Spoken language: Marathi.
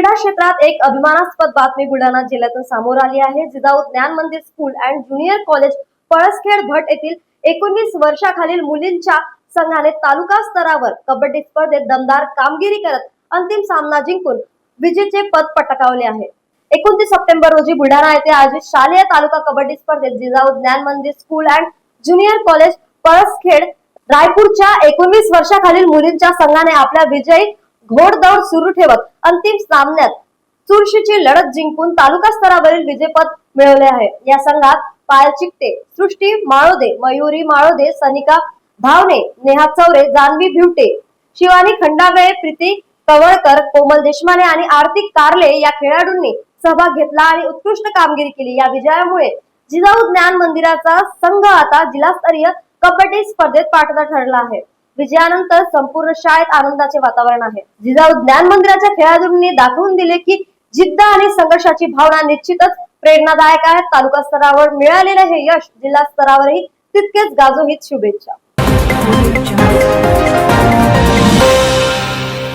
क्रीडा क्षेत्रात एक अभिमानास्पद बातमी बुलढाणा जिल्ह्यातून समोर आली आहे. Jijau Gyan Mandir school and junior college Palaskhed Bhat येथील एकोणवीस वर्षाखालील मुलींच्या संघाने तालुका स्तरावर कबड्डी स्पर्धेत दमदार कामगिरी करत अंतिम सामना जिंकून विजेचे पद पटकावले आहे. एकोणतीस सप्टेंबर रोजी बुलढाणा येथे आयोजित शालेय तालुका कबड्डी स्पर्धेत Jijau Gyan Mandir school and junior college Palaskhed रायपूरच्या एकोणवीस वर्षाखालील मुलींच्या संघाने आपल्या विजयी घोडदौड सुरू ठेवत अंतिम सामन्यात चुरशीची लढत जिंकून तालुका स्तरावरील विजेपद मिळवले आहे. या संघात पायल चिकटे सृष्टी माळोदे मयुरी माळोदे सनिका भावने नेहा चौरे जान्हवी भिवटे शिवानी खंडागळे प्रीती कवळकर कोमल देशमाने आणि आर्थिक कारले या खेळाडूंनी सहभाग घेतला आणि उत्कृष्ट कामगिरी केली. या विजयामुळे जिजाऊ ज्ञान मंदिराचा संघ आता जिल्हास्तरीय कबड्डी स्पर्धेत पाठचा ठरला आहे. विजयानंतर संपूर्ण शाळेत आनंदाचे वातावरण आहे. जिजाऊ ज्ञान मंदिराच्या खेळाडूंनी दाखवून दिले की जिद्द आणि संघर्षाची भावना निश्चितच प्रेरणादायक आहे तालुका स्तरावर मिळालेले हे यश जिल्हा स्तरावरही तितकेच गाजोहित शुभेच्छा.